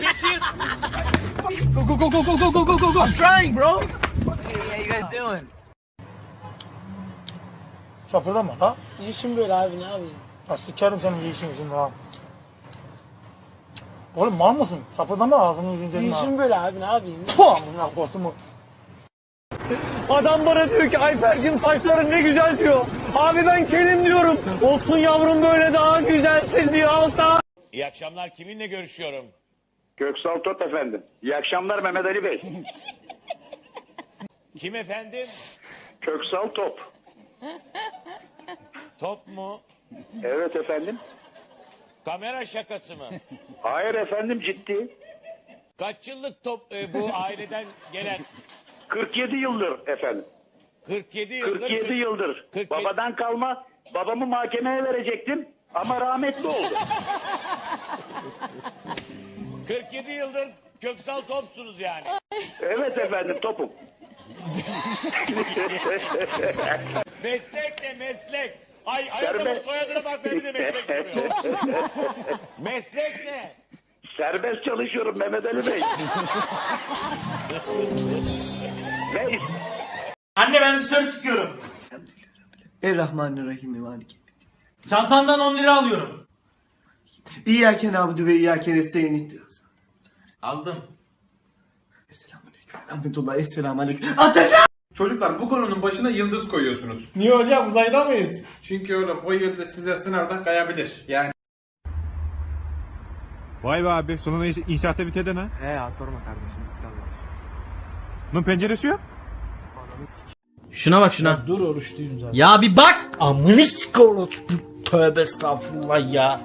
bitches. Go, go, go, go, go, go, go, go, go, go. I'm trying, bro. How you guys doing? Şapırdama ha. İşim böyle abi ne yapayım? Ya sikerim senin yiyişini şimdi ha. Oğlum mal mısın? Şapırdama ağzını yüzünü dedim ha. İşim böyle abi ne yapayım? Puh amına kostumu. Adam bana diyor ki Ayfer'cim saçların ne güzel diyor. Abi ben kelim diyorum. Olsun yavrum böyle daha güzelsin diyor alta. İyi akşamlar. Kiminle görüşüyorum? Köksal Top efendim. İyi akşamlar Mehmet Ali Bey. Kim efendim? Köksal Top. Top mu? Evet efendim. Kamera şakası mı? Hayır efendim ciddi. Kaç yıllık top e, bu aileden gelen? 47 yıldır efendim. 47 yıldır. 47 yıldır. 47 Babadan kalma. Babamı mahkemeye verecektim ama rahmetli oldu. 47 yıldır köksal topsunuz yani. Evet efendim topum. Meslek ne meslek? Ay adamın Serbest- soyadına bak benim de meslek soruyor. meslek ne? Serbest çalışıyorum Mehmet Ali Bey. ne? Anne ben dışarı çıkıyorum. Errahmanirrahim Malik. Çantamdan 10 lira alıyorum. İyyâken abudu ve iyyâken esteyn ihtiras. Aldım. Selamünaleyküm. Rahmetullah. Esselamu Ateş! Çocuklar bu konunun başına yıldız koyuyorsunuz. Niye hocam uzayda mıyız? Çünkü oğlum o yıldız size sınavda kayabilir. Yani Vay be abi sonunda iş- inşaatta bitirdi ha. He ya sorma kardeşim. Bunun penceresi yok. Şuna bak şuna. Dur oruçluyum zaten. Ya bir bak. Amını sik oğlum. Tövbe estağfurullah ya.